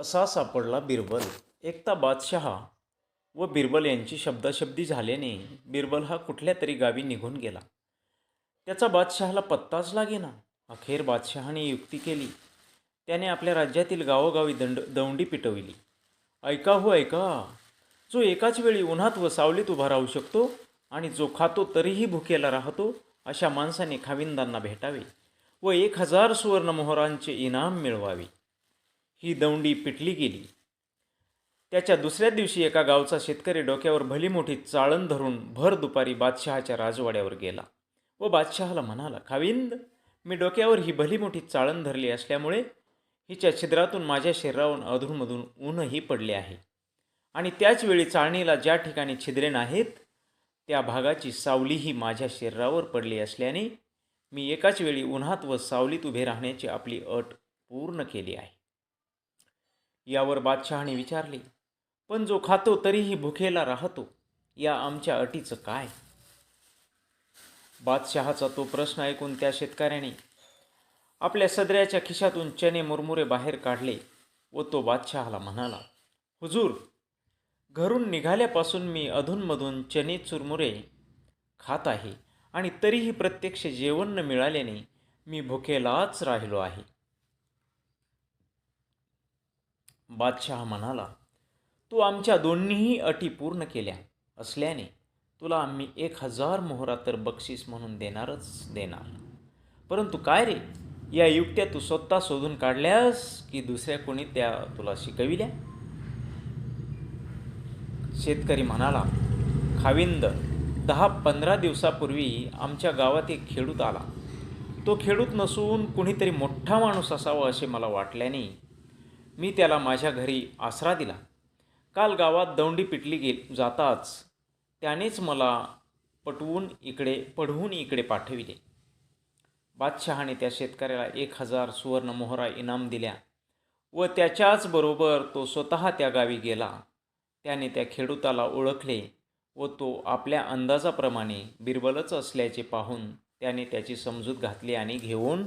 असा सापडला बिरबल. एकता बादशहा व बिरबल यांची शब्दाशब्दी झाल्याने बिरबल हा कुठल्या तरी गावी निघून गेला. त्याचा बादशहाला पत्ताच लागेना. अखेर बादशहाने युक्ती केली. त्याने आपल्या राज्यातील गावोगावी दंड दौंडी पिटविली. ऐका हो ऐका. जो एकाच वेळी उन्हात व सावलीत उभा राहू शकतो आणि जो खातो तरीही भुकेला राहतो अशा माणसाने खाविंदांना भेटावे व एक हजार सुवर्णमोहरांचे इनाम मिळवावे. ही दौंडी पिटली गेली. त्याच्या दुसऱ्या दिवशी एका गावचा शेतकरी डोक्यावर भली मोठी चाळण धरून भर दुपारी बादशहाच्या राजवाड्यावर गेला व बादशहाला म्हणाला खाविंद मी डोक्यावर ही भली मोठी चाळण धरली असल्यामुळे हिच्या छिद्रातून माझ्या शरीरावरून अधूनमधून ऊनही पडले आहे आणि त्याच वेळी चाळणीला ज्या ठिकाणी छिद्रे नाहीत त्या भागाची सावलीही माझ्या शरीरावर पडली असल्याने मी एकाच वेळी उन्हात व सावलीत उभे राहण्याची आपली अट पूर्ण केली आहे. यावर बादशहाने विचारले पण जो खातो तरीही भुखेला राहतो या आमच्या अटीचं काय? बादशहाचा तो प्रश्न ऐकून त्या शेतकऱ्याने आपल्या सदऱ्याच्या खिशातून चने मुरमुरे बाहेर काढले व तो बादशहाला म्हणाला हुजूर घरून निघाल्यापासून मी अधूनमधून चने चुरमुरे खात आहे आणि तरीही प्रत्यक्ष जेवण न मिळाल्याने मी भुकेलाच राहिलो आहे. बादशहा म्हणाला तू आमच्या दोन्हीही अटी पूर्ण केल्या असल्याने तुला आम्ही एक हजार मोहरा तर बक्षीस म्हणून देणारच देणार. परंतु काय रे या युक्त्या तू स्वतः शोधून काढल्यास की दुसऱ्या कोणी त्या तुला शिकविल्या? शेतकरी म्हणाला खाविंद दहा पंधरा दिवसापूर्वी आमच्या गावात एक खेडूत आला. तो खेडूत नसून कुणीतरी मोठा माणूस असावा असे मला वाटल्याने मी त्याला माझ्या घरी आसरा दिला. काल गावात दौंडी पिटली गेल जाताच त्यानेच मला पटवून इकडे पढवून इकडे पाठविले. बादशहाने त्या शेतकऱ्याला एक हजार सुवर्णमोहरा इनाम दिल्या व त्याच्याच बरोबर तो स्वतः त्या गावी गेला. त्याने त्या खेडूताला ओळखले व तो आपल्या अंदाजाप्रमाणे बिरबलच असल्याचे पाहून त्याने त्याची समजूत घातली आणि घेऊन